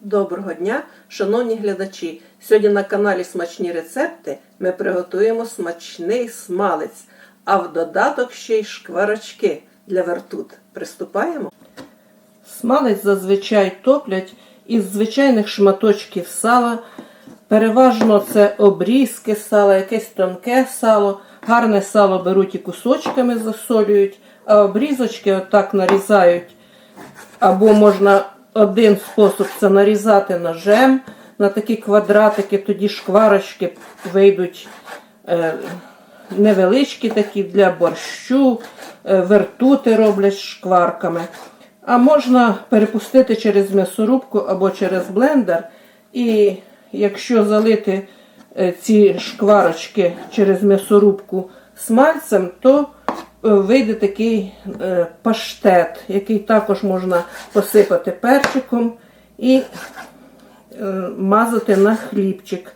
Доброго дня, шановні глядачі! Сьогодні на каналі Смачні рецепти ми приготуємо смачний смалець, а в додаток ще й шкварочки для вертут. Приступаємо. Смалець зазвичай топлять із звичайних шматочків сала. Переважно це обрізки сала, якесь тонке сало. Гарне сало беруть і кусочками засолюють, а обрізочки отак нарізають. Або можна один спосіб це нарізати ножем на такі квадратики, тоді шкварочки вийдуть е, невеличкі такі для борщу, е, вертути роблять шкварками. А можна перепустити через м'ясорубку або через блендер. І якщо залити е, ці шкварочки через м'ясорубку смальцем, то вийде такий е, паштет, який також можна посипати перчиком і е, мазати на хлібчик.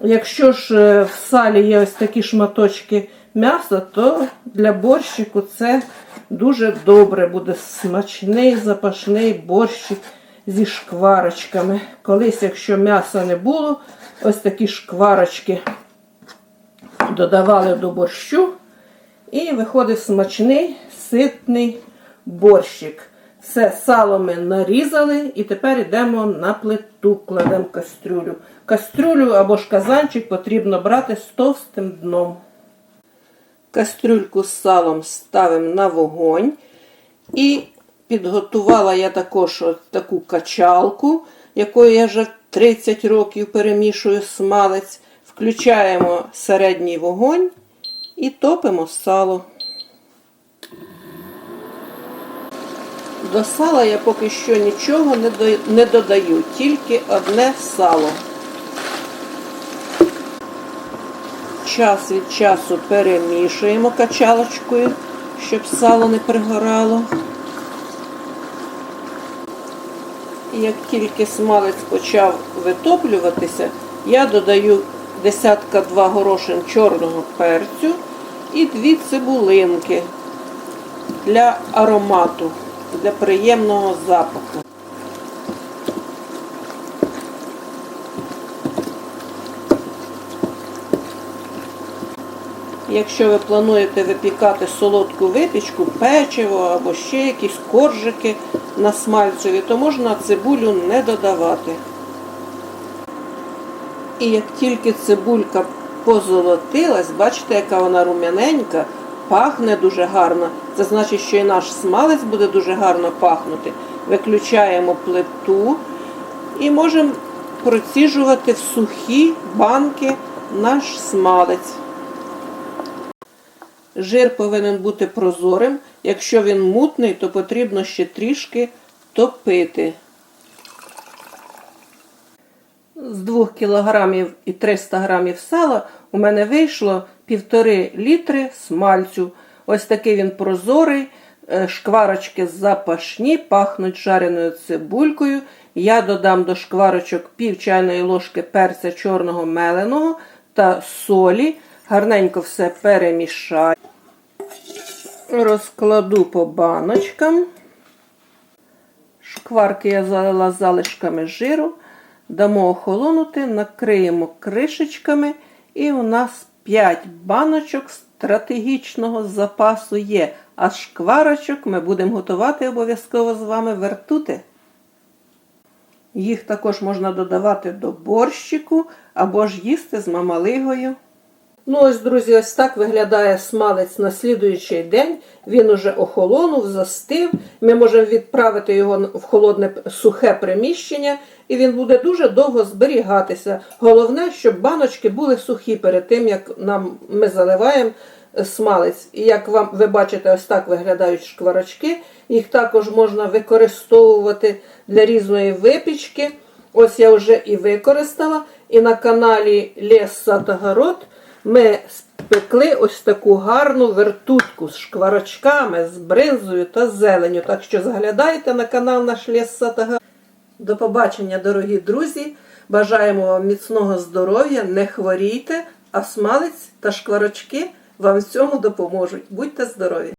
Якщо ж е, в салі є ось такі шматочки м'яса, то для борщику це дуже добре буде смачний запашний борщик зі шкварочками. Колись, якщо м'яса не було, ось такі шкварочки додавали до борщу. І виходить смачний ситний борщик. Все, сало ми нарізали і тепер йдемо на плиту, кладемо кастрюлю. Кастрюлю або ж казанчик потрібно брати з товстим дном. Кастрюльку з салом ставимо на вогонь. І підготувала я також от таку качалку, якою я вже 30 років перемішую смалець. Включаємо середній вогонь і топимо сало. До сала я поки що нічого не, до... не додаю, тільки одне сало. Час від часу перемішуємо качалочкою, щоб сало не пригорало. І як тільки смалець почав витоплюватися, я додаю десятка два горошин чорного перцю і дві цибулинки для аромату, для приємного запаху. Якщо ви плануєте випікати солодку випічку, печиво або ще якісь коржики на смальцеві, то можна цибулю не додавати. І як тільки цибулька позолотилась, бачите, яка вона рум'яненька, пахне дуже гарно. Це значить, що і наш смалець буде дуже гарно пахнути. Виключаємо плиту і можемо проціжувати в сухі банки наш смалець. Жир повинен бути прозорим. Якщо він мутний, то потрібно ще трішки топити. З 2 кг і 300 г сала у мене вийшло 1,5 літри смальцю. Ось такий він прозорий, е, шкварочки запашні, пахнуть жареною цибулькою. Я додам до шкварочок пів чайної ложки перця чорного меленого та солі. Гарненько все перемішаю. Розкладу по баночкам. Шкварки я залила залишками жиру. Дамо охолонути, накриємо кришечками, і у нас 5 баночок стратегічного запасу є. А шкварочок ми будемо готувати обов'язково з вами вертути. Їх також можна додавати до борщику або ж їсти з мамалигою. Ну ось, друзі, ось так виглядає смалець на слідуючий день. Він уже охолонув, застив. Ми можемо відправити його в холодне сухе приміщення, і він буде дуже довго зберігатися. Головне, щоб баночки були сухі перед тим, як нам ми заливаємо смалець. І як вам ви бачите, ось так виглядають шкварочки. Їх також можна використовувати для різної випічки. Ось я вже і використала. І на каналі Лес Сад Огород ми спекли ось таку гарну вертутку з шкварочками, з бринзою та зеленю. Так що заглядайте на канал наш Ліс Сатага. До побачення, дорогі друзі! Бажаємо вам міцного здоров'я, не хворійте, а смалець та шкварочки вам в цьому допоможуть. Будьте здорові!